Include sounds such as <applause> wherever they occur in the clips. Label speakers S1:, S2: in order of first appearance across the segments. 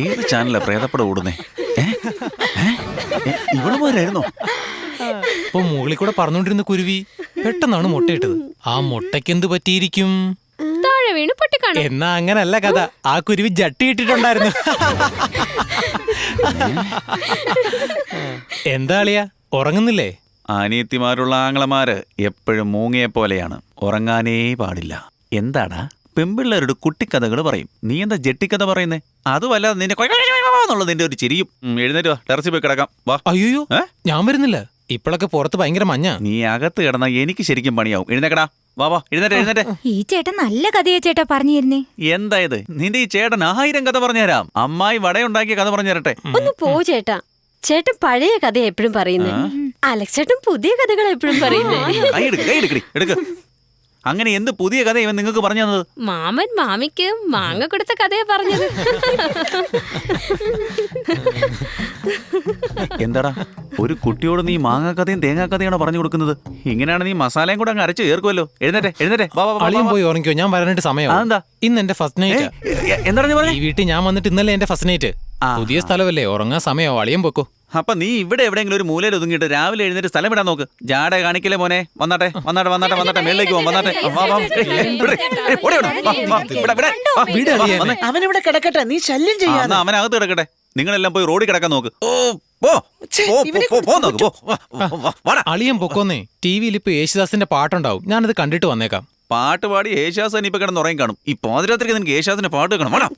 S1: ഏത് ചാനലാ പ്രേതപ്പടം ഓടുന്നേ? ഇവളുമാരായിരുന്നോ?
S2: ഇപ്പൊ മുകളിൽ കൂടെ പറഞ്ഞുകൊണ്ടിരുന്ന കുരുവി പെട്ടെന്നാണ് മുട്ടയിട്ടത്. ആ മുട്ടയ്ക്ക് എന്ത് പറ്റിയിരിക്കും?
S3: താഴെ വീണ് പൊട്ടിക്കാണും.
S2: എന്നാ അങ്ങനല്ല കഥ. ആ കുരുവി ജട്ടി ഇട്ടിട്ടുണ്ടായിരുന്നു. എന്താ അളിയ? ഉറങ്ങുന്നില്ലേ?
S1: അനിയത്തിമാരുള്ള ആങ്ങളമാര് എപ്പോഴും മൂങ്ങയെ പോലെയാണ്. ഉറങ്ങാനേ പാടില്ല. എന്താടാ? പെമ്പിള്ളേരുടെ കുട്ടിക്കഥകൾ പറയും. നീ എന്താ ജെട്ടിക്കഥ പറയുന്നേ? അതുമല്ല നിന്റെ നിന്നെ കൊയ് കൊയ് കൊയ് നിന്റെ ഒരു ചിരിയും. എഴുന്നേറ്റ് വാ. ടെറസിൽ പോയി കിടക്കാം. വാ.
S2: അയ്യോ ഞാൻ വരുന്നില്ല. ഇപ്പോഴൊക്കെ പുറത്ത് ഭയങ്കര മഞ്ഞ.
S1: നീ അകത്ത് കിടന്നാ എനിക്ക് ശരിക്കും പണിയാവും. എഴുന്നേക്കടാ. വാ വാ. എഴുന്നേറ്റ് എഴുന്നേറ്റ്.
S4: ഈ ചേട്ടൻ നല്ല കഥയാ ചേട്ടാ പറഞ്ഞിരുന്നേ.
S1: എന്തായത് നിന്റെ ഈ ചേട്ടൻ ആയിരം കഥ പറഞ്ഞുതരാം അമ്മായി വടയുണ്ടാക്കിയ കഥ പറഞ്ഞു തരട്ടെ.
S3: ഒന്ന് പോ ചേട്ടാ. ചേട്ടൻ പഴയ കഥ എപ്പോഴും പറയുന്നേ. അലക്സ് ചേട്ടൻ പുതിയ കഥകൾ എപ്പോഴും പറയുന്നേ.
S1: കൈ എടുക്ക് കൈ എടുക്കടി എടുക്ക്. അങ്ങനെ എന്ത് പുതിയ കഥ ഇവൻ നിങ്ങൾക്ക് പറഞ്ഞു തന്നത്?
S3: മാമൻ മാമിക്ക് മാങ്ങ കൊടുത്ത കഥയാ പറഞ്ഞത്.
S1: എന്താടാ? ഒരു കുട്ടിയോട് നീ മാങ്ങാക്കഥയും തേങ്ങാക്കഥയാണോ പറഞ്ഞു കൊടുക്കുന്നത്? ഇങ്ങനെയാണ് നീ മസാലയും കൂടെ അങ്ങ് അരച്ച് ചേർക്കുമല്ലോ എഴുന്നേറ്റ് എഴുന്നേറ്റ്. വാ വാ, വാ,
S2: അളിയൻ
S1: വാ, വാ.
S2: പോയി ഉറങ്ങിക്കോ. ഞാൻ വരാനായിട്ട് സമയം
S1: അതെന്താ?
S2: ഇന്ന് എന്റെ ഫസ്റ്റ് നൈറ്റ്.
S1: വാ. എന്താണ് നീ
S2: ഈ
S1: പറഞ്ഞേ
S2: വീട്ടിൽ ഞാൻ വന്നിട്ട് ഇന്നലെ എന്റെ ഫസ്റ്റ് നൈറ്റ്.
S1: ആ.
S2: പുതിയ സ്ഥലമല്ലേ? ഉറങ്ങാൻ സമയമോ അളിയും പൊക്കോ
S1: അപ്പൊ നീ ഇവിടെ എവിടെയെങ്കിലും ഒരു മൂലയിൽ ഒതുങ്ങിയിട്ട് രാവിലെ എഴുന്നേറ്റ് സ്ഥലം ഇടാൻ നോക്ക്. ജാട കാണിക്കലേ മോനെ? വന്നാട്ടെ വന്നാട്ടെ വന്നാട്ടെ വന്നാട്ടെ മേളിലേക്ക് പോവാം വന്നാട്ടെ.
S5: അവനിവിടെ കിടക്കട്ടെ നീ ശല്യം
S1: ചെയ്യാ
S5: ചെയ്യാതെ.
S1: അവനകത്ത് കിടക്കട്ടെ. നിങ്ങളെല്ലാം പോയി റോഡിൽ കിടക്കാൻ നോക്ക്. ഓ പോ. പോ, പോ, പോ, പോ നോക്ക്. വാ, വാ, വാ, വാടാ.
S2: അളിയൻ പൊക്കോന്നേ ടി വിയിൽ ഇപ്പൊ യേശുദാസിന്റെ പാട്ടുണ്ടാവും. ഞാനത് കണ്ടിട്ട് വന്നേക്കാം.
S1: പാട്ട് പാടി യേശാസൻ ഇപ്പൊ കിടന്ന് ഉറങ്ങി കാണും ഈ പാതിരാത്രിക്ക് നിനക്ക് യേശാസിന്റെ പാട്ട് കേൾക്കണം. വാടാ,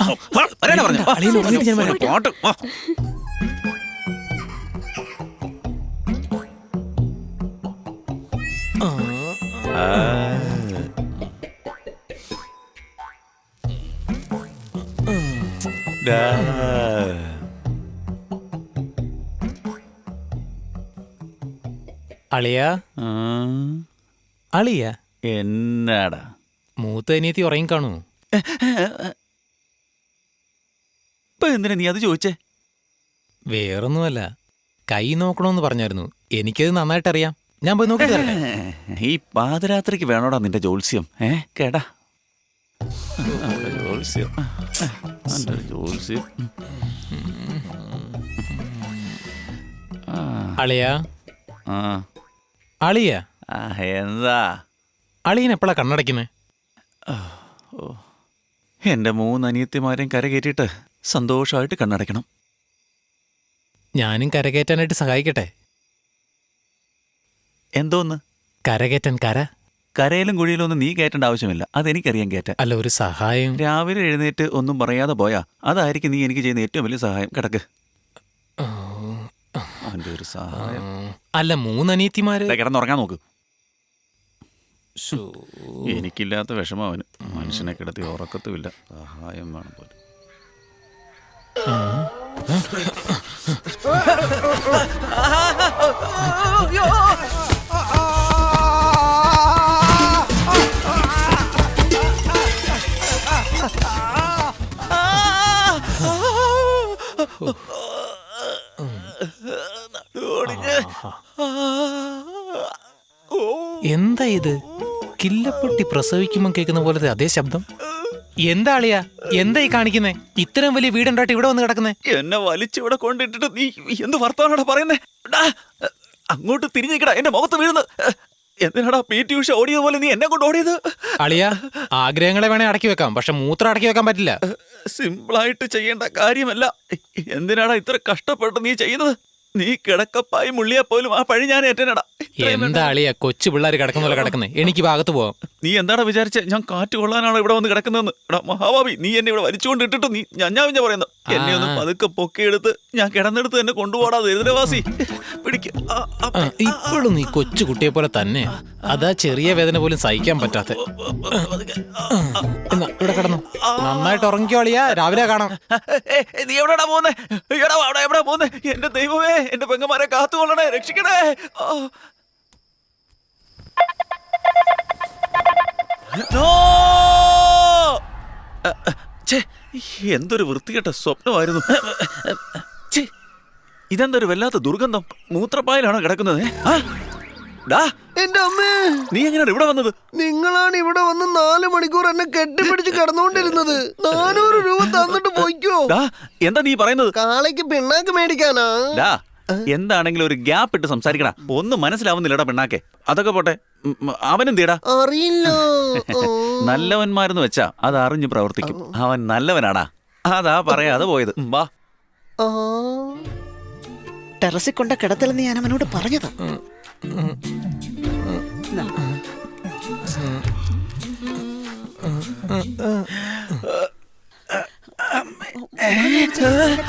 S2: അളിയ. അളിയ?
S1: എന്നാടാ?
S2: മൂത്ത അനിയത്തി ഉറങ്ങി കാണൂ
S1: ഇപ്പൊ എന്തിനാ നീ അത് ചോദിച്ചേ?
S2: വേറൊന്നുമല്ല. കൈ നോക്കണമെന്ന് പറഞ്ഞായിരുന്നു. എനിക്കത് നന്നായിട്ട് അറിയാം ഞാൻ പോയി നോക്കി
S1: ഈ പാതിരാത്രിക്ക് വേണോടാ നിന്റെ ജോത്സ്യം. ഏ കേടാ. ജോത്സ്യം. ജോത്സ്യം. ആ,
S2: അളിയ?
S1: ആ,
S2: അളിയ?
S1: ആ, എന്താ?
S2: അളിയൻ എപ്പോഴാ കണ്ണടയ്ക്കുന്നേ?
S1: എന്റെ മൂന്ന് അനിയത്തിമാരെയും കരകയറ്റിട്ട് സന്തോഷമായിട്ട് കണ്ണടയ്ക്കണം.
S2: ഞാനും കരകയറ്റാനായിട്ട് സഹായിക്കട്ടെ?
S1: എന്തോന്ന്
S2: കരകേറ്റൻ കര
S1: കരയിലും കുഴിയിലും ഒന്നും നീ കയറ്റേണ്ട ആവശ്യമില്ല അതെനിക്കറിയാം കയറ്റാൻ
S2: അല്ല ഒരു സഹായം
S1: രാവിലെ എഴുന്നേറ്റ് ഒന്നും പറയാതെ പോയാ അതായിരിക്കും നീ എനിക്ക് ചെയ്യുന്ന ഏറ്റവും വലിയ സഹായം കിടക്ക് ഒരു സഹായം
S2: അല്ല മൂന്നനീത്തിമാര്
S1: ദേ കിടന്നുറങ്ങാൻ നോക്ക്. എനിക്കില്ലാത്ത വിഷമം അവന് മനുഷ്യനെ കിടത്തി ഉറക്കത്തുമില്ല സഹായം വേണം പോലെ
S2: ഇത് കില്ലപ്പെട്ടി പ്രസവിക്കുമ്പോൾ കേൾക്കുന്ന പോലത്തെ അതേ ശബ്ദം? എന്താ അളിയാ? എന്താ ഈ കാണിക്കുന്നേ? ഇത്രയും വലിയ വീടുണ്ടായിട്ട് ഇവിടെ വന്ന് കിടക്കുന്നേ?
S1: എന്നെ വലിച്ചിവിടെ കൊണ്ടിട്ടിട്ട് നീ എന്ത് വർത്തമാനാടാ പറയുന്നേ? ഡാ, അങ്ങോട്ട് തിരിഞ്ഞിക്കടാ എന്റെ മുഖത്ത് വീഴുന്നു. എന്തിനാടാ പി ടി ഉഷ ഓടിയത് പോലെ നീ എന്നെ കൊണ്ട് ഓടിയത്?
S2: അളിയാ ആഗ്രഹങ്ങളെ വേണേ അടക്കി വെക്കാം പക്ഷെ മൂത്രം അടക്കി വെക്കാൻ പറ്റില്ല.
S1: സിമ്പിളായിട്ട് ചെയ്യേണ്ട കാര്യമല്ല. എന്തിനാടാ ഇത്ര കഷ്ടപ്പെട്ട് നീ ചെയ്യുന്നത്? നീ കിടക്കപ്പായി മുള്ളിയാ പോലും ആ പഴി ഞാൻ ഏറ്റനടാ
S2: എന്താ അളിയ കൊച്ചു പിള്ളേർ കിടക്കുന്ന പോലെ കിടക്കുന്നേ. എനിക്ക് ഭാഗത്ത് പോവാം.
S1: നീ എന്താടാ വിചാരിച്ചേ? ഞാൻ കാറ്റ് കൊള്ളാനാണ് ഇവിടെ വന്ന് കിടക്കുന്നതെന്ന്. എടാ മഹാഭാവി നീ എന്നെ ഇവിടെ വലിച്ചുകൊണ്ട് ഇട്ടിട്ട് നീ ഞാൻ ഞാൻ പറയുന്നു എന്നെ ഒന്ന്. പതുക്കെ പൊക്കിയെടുത്ത് ഞാൻ കിടന്നെടുത്ത് എന്നെ കൊണ്ടുപോടാ ദരിദ്രവാസി പിടിക്ക്.
S2: ഇപ്പോഴും നീ കൊച്ചു കുട്ടിയെ പോലെ തന്നെ. അതാ ചെറിയ വേദന പോലും സഹിക്കാൻ പറ്റാത്ത. ഇവിടെ കിടന്നു. നന്നായിട്ട് ഉറങ്ങിക്കോളിയാ രാവിലെ കാണാം.
S1: നീ എവിടെടാ പോകുന്നേ അവിടെ എവിടെ പോകുന്നേ എന്റെ ദൈവമേ എന്റെ പെങ്ങന്മാരെ കാത്തുകൊള്ളണേ രക്ഷിക്കണേ. എന്തൊരു വൃത്തികെട്ട സ്വപ്നമായിരുന്നു. ചേ ഇതെന്തൊരു വല്ലാത്ത ദുർഗന്ധം. മൂത്രപ്പായലാണോ കിടക്കുന്നത്? നീ എങ്ങനെയാണ് ഇവിടെ വന്നത്?
S5: നിങ്ങളാണ് ഇവിടെ വന്ന് നാല് മണിക്കൂർ എന്നെ കെട്ടിപ്പിടിച്ച് കിടന്നുകൊണ്ടിരുന്നത്. നാനൂറ് രൂപ തന്നിട്ട് പോയിക്കോ.
S1: എന്താ നീ പറയുന്നത്?
S5: കാളയ്ക്ക് പിണ്ണാക്ക് മേടിക്കാനാ?
S1: എന്താണെങ്കിലും ഒരു ഗ്യാപ്പ് ഇട്ട് സംസാരിക്കടാ. ഒന്നും മനസ്സിലാവുന്നില്ലടാ പെണ്ണാക്കെ. അതൊക്കെ പോട്ടെ. അവനും തീടാ അവനെന്തേടാ
S5: അറിയില്ലോ <laughs>
S1: നല്ലവന്മാരെന്ന് വെച്ചാ അത് അറിഞ്ഞു പ്രവർത്തിക്കും. അവൻ നല്ലവനാടാ. അതാ പറയാതെ പോയത്. വാ.
S6: ടെറസിൽ കൊണ്ട കിടത്തലെന്ന് ഞാൻ അവനോട് പറഞ്ഞതാ.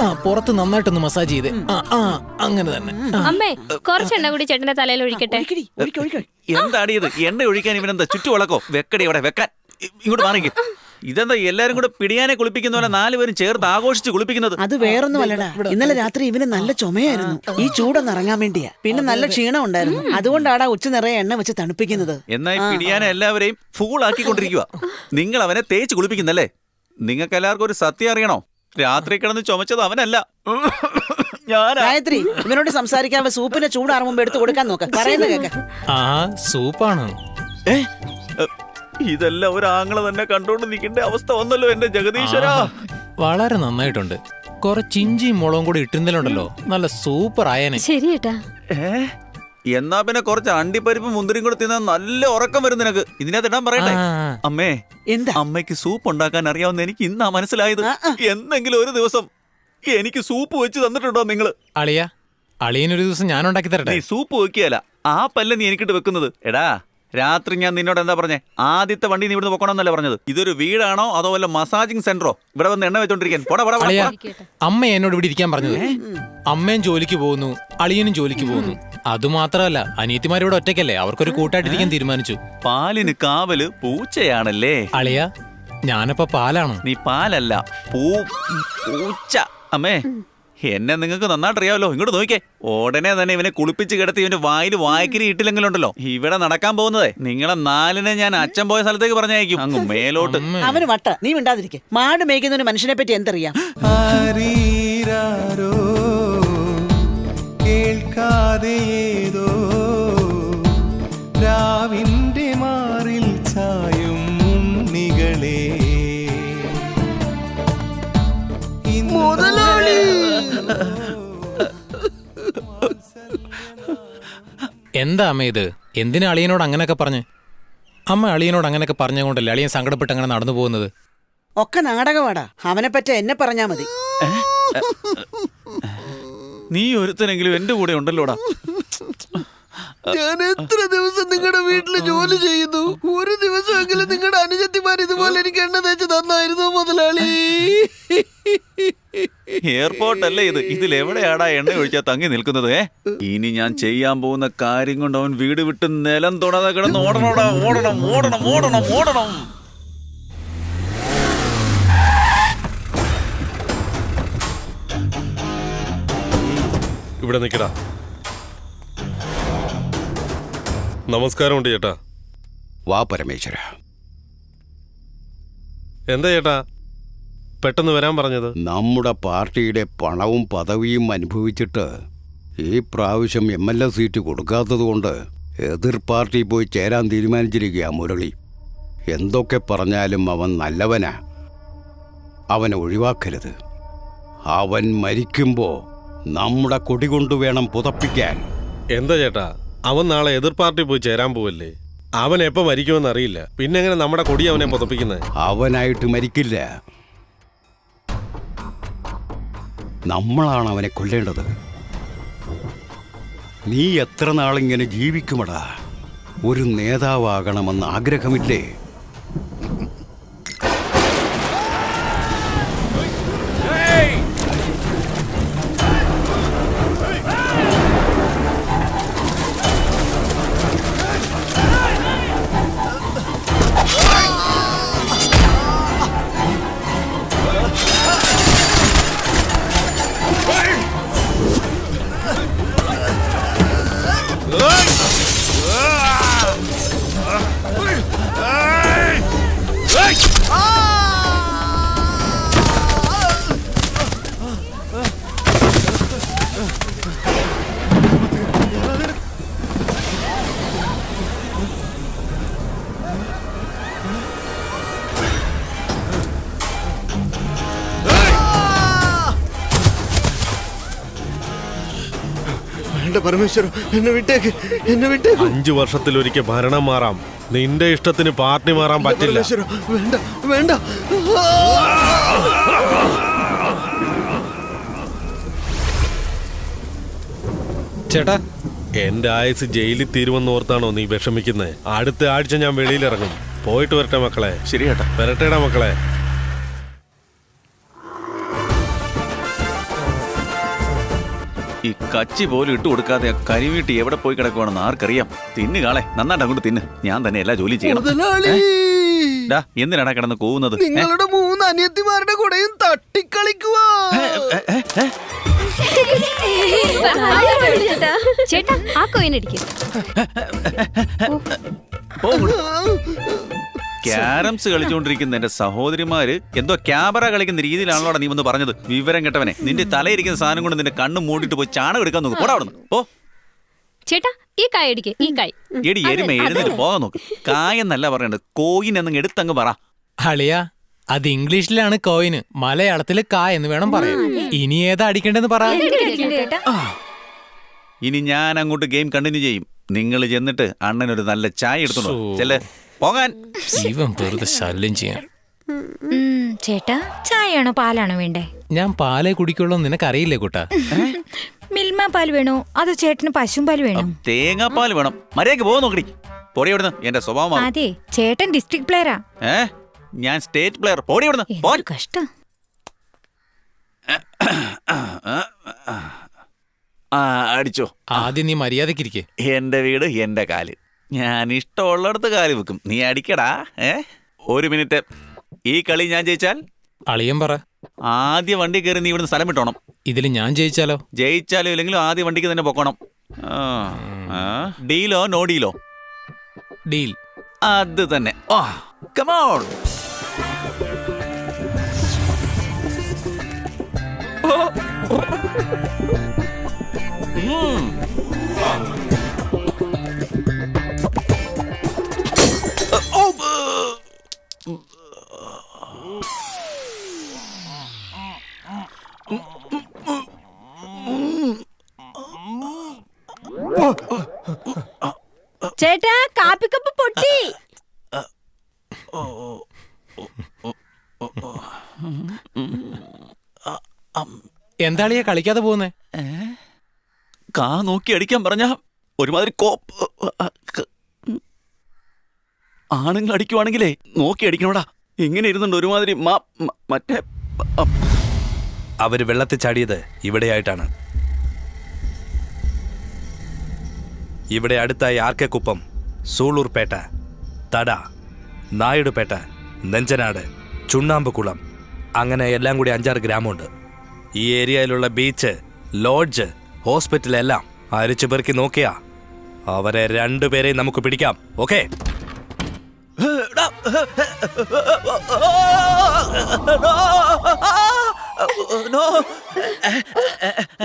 S2: ആ പുറത്ത് നന്നായിട്ടൊന്ന് മസാജ് ചെയ്ത്. ആ ആ അങ്ങനെ തന്നെ. ആ.
S7: അമ്മേ കുറച്ചെണ്ണ കൂടി ചേട്ടന്റെ തലയിൽ ഒഴിക്കട്ടെ.
S6: ഒഴിക്കടി, ഒഴിക്ക്, ഒഴിക്ക്.
S1: എന്താടി ഇത്? എണ്ണ ഒഴിക്കാൻ ഇവനെന്താ ചുറ്റുവിളക്കോ വെക്കടി ഇവിടെ വെക്കാൻ. ഇ- ഇങ്ങോട്ട് മാറിക്ക് ഇതെന്താ എല്ലാരും കൂടെ പിടിയാനെ കുളിപ്പിക്കുന്ന പോലെ നാലുപേരും ചേർത്ത് ആഘോഷിച്ച് കുളിപ്പിക്കുന്നത്?
S6: അത് വേറൊന്നും അല്ലടാ. ഇന്നലെ രാത്രി ഇവന് നല്ല ചുമയായിരുന്നു. ഈ ചൂടൊന്ന് ഇറങ്ങാൻ വേണ്ടിയാ. പിന്നെ നല്ല ക്ഷീണം ഉണ്ടായിരുന്നു. അതുകൊണ്ടാടാ ഉച്ച നിറയെ എണ്ണ വെച്ച് തണുപ്പിക്കുന്നത്.
S1: എന്നാ ഈ പിടിയാനെ എല്ലാവരെയും ഫൂൾ ആക്കിക്കൊണ്ടിരിക്കുക നിങ്ങൾ അവനെ തേച്ച് കുളിപ്പിക്കുന്നല്ലേ? നിങ്ങൾക്ക് എല്ലാവർക്കും ഒരു സത്യം അറിയണോ? രാത്രി കിടന്ന് ചുമച്ചത് അവനല്ല. ഞാനാ.
S6: ഗായത്രി ഇവനോട് സംസാരിക്കാൻ സൂപ്പിന്റെ ചൂടാറ മുമ്പ് എടുത്ത് കൊടുക്കാൻ നോക്ക. പറയുന്നത് കേക്ക.
S2: ആ സൂപ്പാണ്.
S1: ഏ? എ, ഇതെല്ലാം ഒരു ആങ്ങള തന്നെ കണ്ടോണ്ട് നിൽക്കേണ്ട അവസ്ഥ വന്നല്ലോ എന്റെ ജഗദീശ്വരാ
S2: വളരെ നന്നായിട്ടുണ്ട്. കുറച്ച് ഇഞ്ചിയും മുളകും കൂടി ഇട്ടിരുന്നലുണ്ടല്ലോ. നല്ല സൂപ്പർ ആയനെ
S3: ശരി ഏട്ടാ.
S1: ഏ? എന്നാ പിന്നെ കുറച്ച് അണ്ടിപ്പരിപ്പ് മുന്തിരിയും കൂടെ തിന്നാൻ നല്ല ഉറക്കം വരും നിനക്ക്. ഇതിനകത്ത് ഇടാൻ പറയട്ടെ? അമ്മേ
S6: എന്താ?
S1: അമ്മയ്ക്ക് സൂപ്പ് ഉണ്ടാക്കാൻ അറിയാവുന്ന എനിക്ക് ഇന്നാ മനസ്സിലായത്. എന്തെങ്കിലും ഒരു ദിവസം എനിക്ക് സൂപ്പ് വെച്ച് തന്നിട്ടുണ്ടോ നിങ്ങൾ?
S2: അളിയ അളിയനൊരു ദിവസം ഞാൻ ഉണ്ടാക്കി തരട്ടെ?
S1: നീ സൂപ്പ് വെക്കിയാലാ ആ പല്ല നീ എനിക്കിട്ട് വെക്കുന്നത്. എടാ രാത്രി ഞാൻ നിന്നോട് എന്താ പറഞ്ഞേ? ആദ്യത്തെ വണ്ടി നീ ഇവിടുന്ന് പൊക്കണമെന്നല്ല പറഞ്ഞത്? ഇതൊരു വീടാണോ അതോ വല്ല മസാജിങ് സെന്ററോ? ഇവിടെ വന്ന് എണ്ണ വെച്ചോണ്ടിരിക്കാൻ. പോടാ പോടാ, പോടാ
S2: അളിയ
S1: പോടാ.
S2: അമ്മ എന്നോട് ഇവിടെ ഇരിക്കാൻ പറഞ്ഞത്. അമ്മയും ജോലിക്ക് പോകുന്നു അളിയനും ജോലിക്ക് പോകുന്നു. അതുമാത്രമല്ല അനിയത്തിമാരിവിടെ ഒറ്റയ്ക്കല്ലേ? അവർക്കൊരു കൂട്ടായിട്ടിരിക്കാൻ തീരുമാനിച്ചു.
S1: പാലിന് കാവൽ പൂച്ചയാണല്ലേ?
S2: അളിയ ഞാനപ്പോ പാലാണ്.
S1: നീ പാലല്ല പൂ പൂച്ച. അമ്മേ എന്നെ നിങ്ങൾക്ക് നന്നായിട്ട് അറിയാമല്ലോ ഇങ്ങോട്ട് നോക്കിക്കേ. ഉടനെ തന്നെ ഇവനെ കുളിപ്പിച്ച് കിടത്തി ഇവന്റെ വായിൽ വായക്കിരി ഇട്ടില്ലെങ്കിലുണ്ടല്ലോ. ഇവിടെ നടക്കാൻ പോകുന്നത്. നിങ്ങളെ നാലിനെ ഞാൻ അച്ഛൻ പോയ സ്ഥലത്തേക്ക് പറഞ്ഞയക്കും. അങ്ങ് മേലോട്ട്.
S6: അവന് വട്ട. നീ മിണ്ടാതിരിക്കെ. മാട് മേയ്ക്കുന്ന ഒരു മനുഷ്യനെ പറ്റി എന്തറിയാം
S2: എന്താ അമ്മ ഇത്? എന്തിനാ അളിയനോട് അങ്ങനെയൊക്കെ പറഞ്ഞ്? അമ്മ അളിയനോട് അങ്ങനെയൊക്കെ പറഞ്ഞുകൊണ്ടല്ലേ അളിയൻ സങ്കടപ്പെട്ട് അങ്ങനെ നടന്നു പോകുന്നത്?
S6: ഒക്കെ നാടകമാടാ. അവനെ പറ്റി എന്നെ പറഞ്ഞാ മതി.
S1: നീ ഒരുത്തനെങ്കിലും എന്റെ കൂടെ ഉണ്ടല്ലോടാ?
S5: ഞാൻ എത്ര ദിവസം നിങ്ങളുടെ വീട്ടിൽ ജോലി ചെയ്യുന്നു? ഒരു ദിവസമെങ്കിലും നിങ്ങളുടെ അനുജത്തിമാർ ഇതുപോലെ എനിക്ക് എണ്ണ തേച്ച് തന്നായിരുന്നു മുതലാളി.
S1: എയർപോർട്ട് അല്ലേ ഇത്? ഇതിൽ എവിടെയാടാ എണ്ണ ഒഴിച്ചാ തങ്ങി നിൽക്കുന്നത് ഏ? ഇനി ഞാൻ ചെയ്യാൻ പോകുന്ന കാര്യം കൊണ്ട് അവൻ വീട് വിട്ട് നിലം തൊടാതെ കിടന്ന് ഓടണോടാ ഓടണം ഓടണം ഓടണം ഓടണം.
S8: ഇവിടെ നിൽക്കടാ നമസ്കാരമുണ്ട് ചേട്ടാ.
S9: വാ പരമേശ്വര.
S8: എന്താ ചേട്ടാ? പെട്ടെന്ന് വരാൻ പറഞ്ഞത്?
S9: നമ്മുടെ പാർട്ടിയുടെ പണവും പദവിയും അനുഭവിച്ചിട്ട് ഈ പ്രാവശ്യം എം എൽ എ സീറ്റ് കൊടുക്കാത്തതുകൊണ്ട് എതിർ പാർട്ടി പോയി ചേരാൻ തീരുമാനിച്ചിരിക്കുക മുരളി. എന്തൊക്കെ പറഞ്ഞാലും അവൻ നല്ലവനാ. അവനെ ഒഴിവാക്കരുത്. അവൻ മരിക്കുമ്പോൾ നമ്മുടെ കൊടി വേണം പുതപ്പിക്കാൻ.
S8: എന്താ ചേട്ടാ? അവൻ നാളെ എതിർ പാർട്ടി പോയി ചേരാൻ പോവല്ലേ? അവൻ എപ്പോ മരിക്കുമെന്ന് അറിയില്ല. പിന്നെ എങ്ങനെ നമ്മുടെ കൊടി അവനെ പുതപ്പിക്കുന്നത്
S9: അവനായിട്ട് മരിക്കില്ല. നമ്മളാണ് അവനെ കൊല്ലേണ്ടത്. നീ എത്ര നാളിങ്ങനെ ജീവിക്കുമടാ? ഒരു നേതാവാകണമെന്ന് ആഗ്രഹമില്ലേ?
S5: വേണ്ട പരമേശ്വര എന്നെ വിട്ടേക്ക് എന്നെ വിട്ടേക്ക്.
S8: അഞ്ചു വർഷത്തിലൊരിക്കൽ ഭരണം മാറാം. നിന്റെ ഇഷ്ടത്തിന് പാർട്ടി മാറാൻ പറ്റില്ല.
S5: വേണ്ട വേണ്ട.
S2: ചേട്ടാ.
S8: എന്റെ ആയുസ് ജയിലിൽ തീരുമെന്ന് ഓർത്താണോ നീ വിഷമിക്കുന്നത് അടുത്ത ആഴ്ച ഞാൻ വെളിയിലിറങ്ങും. പോയിട്ട് വരട്ടെ മക്കളെ.
S1: ശരി ചേട്ടാ
S8: വരട്ടേടാ മക്കളെ.
S1: ഈ കച്ചി പോലും ഇട്ട് കൊടുക്കാതെ ആ കരിവീട്ടി എവിടെ പോയി കിടക്കുവാണെന്ന് ആർക്കറിയാം തിന്നു കാളെ നന്നായിട്ട് അങ്ങോട്ട് തിന്ന് ഞാൻ തന്നെ എല്ലാ ജോലി ചെയ്യണം
S5: മുതലാളി
S1: ഡാ എന്തിനാടാ കിടന്ന് കൂവുന്നത് ഏ?
S5: നിങ്ങളുടെ മൂന്ന് അനിയത്തിമാരുടെ കൂടെയും തട്ടിക്കളിക്കുക
S3: ചേട്ടാ
S7: ചേട്ടാ ആ കോയിൻ അടിക്കും
S1: പോ ഇങ്ങോട്ട്. ക്യാരംസ് കളിച്ചുകൊണ്ടിരിക്കുന്ന എന്റെ സഹോദരിമാര് എന്തോ ക്യാമറ കളിക്കുന്ന രീതിയിലാണല്ലോ നീ വന്ന് പറഞ്ഞത്. വിവരം കെട്ടവനെ. നിന്റെ തലയിരിക്കുന്ന സാധനം കൊണ്ട് നിന്റെ കണ്ണ് മൂടിയിട്ട് പോയി ചാണകം എടുക്കാൻ നോക്കും. പോടാ അവിടുന്ന്. ഓ
S7: ചേട്ടാ ഈ കായ അടിക്ക് ഈ കായ്.
S1: എടി എരുമ എഴുന്നേറ്റ് പോകാൻ നോക്ക്. കായെന്നല്ല പറയണ്ടത് കോയിൻ എന്നങ്ങ് എടുത്തങ്ങ് പറ.
S2: അളിയ അത് ഇംഗ്ലീഷിലാണ് കോയിന്. മലയാളത്തിൽ കാ എന്ന് വേണം പറയാൻ. ഇനി ഏതാ അടിക്കേണ്ടെന്ന് പറ.
S1: ഇനി ഞാൻ അങ്ങോട്ട് ഗെയിം കണ്ടിന്യൂ ചെയ്യും. നിങ്ങൾ ചെന്നിട്ട് ഒരു നല്ല ചായ എടുത്തോളൂ. ചെല്ലേ. പോകാൻ.
S2: ശിവൻ വെറുതെ ശല്യം ചെയ്യാൻ.
S4: ഉം, ചേട്ടാ ചായയാണോ പാലാണോ വേണ്ടേ?
S2: ഞാൻ പാലേ കുടിക്കുള്ളൂ നിനക്കറിയില്ലേ കൂട്ടാ?
S4: മിൽമ പാൽ വേണോ? അതോ ചേട്ടന് പശും പാൽ വേണോ?
S1: തേങ്ങാപ്പാൽ വേണം. മര്യാദയ്ക്ക് പോകാൻ നോക്കി പൊടി അവിടുന്ന്. എന്റെ സ്വഭാവമാണ്
S4: അതെ ചേട്ടൻ ഡിസ്ട്രിക്ട് പ്ലെയറാ
S1: ഏ? ഞാൻ സ്റ്റേറ്റ് പ്ലെയർ പോടി പോൻ
S4: എന്തൊരു കഷ്ടം.
S1: ആ അടിച്ചോ.
S2: ആദ്യം നീ മര്യാദക്കിരിക്കെ
S1: എന്റെ വീട് എന്റെ കാൽ. ഞാൻ ഇഷ്ടമുള്ളിടത്ത് കാലി വെക്കും. നീ അടിക്കടാ ഏ? ഒരു മിനിറ്റ്. ഈ കളി ഞാൻ ജയിച്ചാൽ?
S2: അളിയൻ പറ.
S1: ആദ്യ വണ്ടി കയറി നീ ഇവിടുന്ന് സ്ഥലം വിട്ടോണം.
S2: ഇതിൽ ഞാൻ ജയിച്ചാലോ?
S1: ജയിച്ചാലോ ഇല്ലെങ്കിലും ആദ്യ വണ്ടിക്ക് തന്നെ പൊക്കണം. ആ, ആ. ഡീലോ നോ ഡീലോ?
S2: ഡീൽ.
S1: അത് തന്നെ. ആ കമോൺ
S3: ചേട്ടാ
S2: എന്താളിയാ കളിക്കാതെ പോകുന്നേ?
S1: കാ നോക്കി അടിക്കാൻ പറഞ്ഞ ഒരുമാതിരി കോപ്പ്. ആണുങ്ങൾ അടിക്കുവാണെങ്കിലേ നോക്കി അടിക്കണോടാ. ഇങ്ങനെ ഇരുന്നുണ്ട് ഒരുമാതിരി മറ്റേ
S10: അവർ വെള്ളത്തിൽ ചാടിയത് ഇവിടെയായിട്ടാണ്. ഇവിടെ അടുത്തായി ആർക്കെക്കുപ്പം? സൂളൂർപേട്ട തട നായിഡുപേട്ട നെഞ്ചനാട് ചുണ്ണാമ്പുകുളം. അങ്ങനെ എല്ലാം കൂടി അഞ്ചാറ് ഗ്രാമമുണ്ട് ഈ ഏരിയയിലുള്ള ബീച്ച് ലോഡ്ജ് ഹോസ്പിറ്റൽ എല്ലാം അരിച്ചു പെറുക്കി നോക്കിയാ. അവരെ രണ്ടുപേരെയും നമുക്ക് പിടിക്കാം. ഓക്കെ?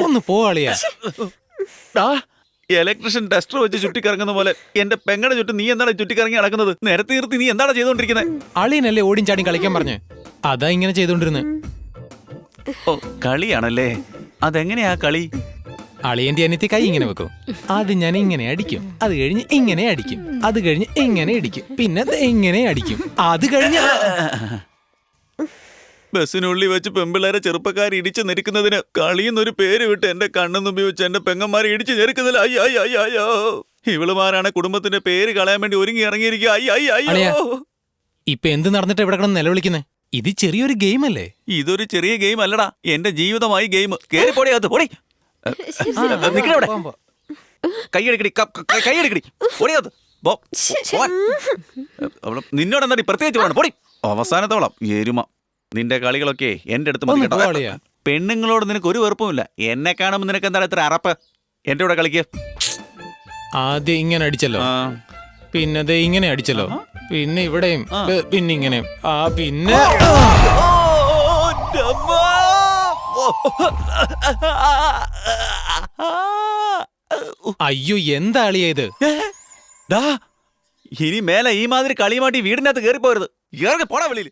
S2: ഒന്ന് പോ അളിയാ.
S1: ഡാ, ഇലക്ട്രീഷ്യൻ ടെസ്റ്റർ വെച്ച് ചുറ്റിക്കറങ്ങുന്ന പോലെ എന്റെ പെങ്ങടെ ചുറ്റും നീ എന്താണ് ചുറ്റിക്കറങ്ങി നടക്കുന്നത്? നേരത്തെ നിർത്തി നീ എന്താണ് ചെയ്തോണ്ടിരിക്കുന്നത്
S2: അളിയനല്ലേ ഓടിയും ചാടി കളിക്കാൻ പറഞ്ഞേ? അതാ ഇങ്ങനെ ചെയ്തോണ്ടിരുന്നത്
S1: ഓ കളിയാണല്ലേ? അതെങ്ങനെയാ കളി?
S2: അളിയന്റെ അനിയത്തി കൈ ഇങ്ങനെ വെക്കും. അത് ഞാൻ ഇങ്ങനെ അടിക്കും. അത് കഴിഞ്ഞ് ഇങ്ങനെ അടിക്കും. അത് കഴിഞ്ഞ് ഇങ്ങനെ അടിക്കും പിന്നെ ദേ ഇങ്ങനെ അടിക്കും. അത് കഴിഞ്ഞ്
S1: ബസ്സിനുള്ളിൽ വെച്ച് പെമ്പിള്ളേരെ ചെറുപ്പക്കാർ ഇടിച്ചു നിൽക്കുന്നതിന് കളിയെന്നൊരു പേര് വിട്ട് എന്റെ കണ്ണു ഉപയോഗിച്ച് വെച്ച് എന്റെ പെങ്ങന്മാരെ ഇടിച്ചു ഞെരുക്കുന്നില്ല അയ്യോ അയ്യോ അയ്യോ അയ്യോ. ഇവളുമാരാണ് കുടുംബത്തിന്റെ പേര് കളയാൻ വേണ്ടി ഒരുങ്ങി ഇറങ്ങിയിരിക്കുക. അയ്യോ അയ്യോ
S2: അളിയാ.
S1: അയ്യോ
S2: ഇപ്പൊ എന്ത് നടന്നിട്ട് എവിടെ കിടന്ന് നിലവിളിക്കുന്നേ? ഇത് ചെറിയൊരു ഗെയിം അല്ലേ
S1: ഇതൊരു ചെറിയ ഗെയിം അല്ലടാ. എന്റെ ജീവിതമായി ഗെയിം. കേറി പോടി അത് പോടി. നിക്കടെ കൈയടിക്കടി നിന്നോട് എന്താ പ്രത്യേകിച്ച് പറയണം പൊടി. അവസാനത്തോളം എരുമ. നിന്റെ കളികളൊക്കെ എന്റെ അടുത്ത് മതി കേട്ടോ പെണ്ണുങ്ങളോട് നിനക്ക് ഒരു വെറുപ്പുമില്ല. എന്നെ കാണുമ്പോൾ നിനക്ക് എന്താ ഇത്ര അറപ്പ്? എന്റെ കൂടെ കളിക്ക്.
S2: ആദ്യം ഇങ്ങനെ അടിച്ചല്ലോ. പിന്നെ ദേ ഇങ്ങനെ അടിച്ചല്ലോ. പിന്നെ ഇവിടെയും ഏ, പിന്നെ ഇങ്ങനെ. ആ പിന്നെ. അയ്യോ എന്താ അളിയാ ഇത്?
S1: ഡാ, ഇനി മേലെ ഈ മാതിരി കളിയുമാട്ടി വീടിനകത്ത് കയറി പോരുത് ഇറങ്ങി പോടാ വെളിയിൽ.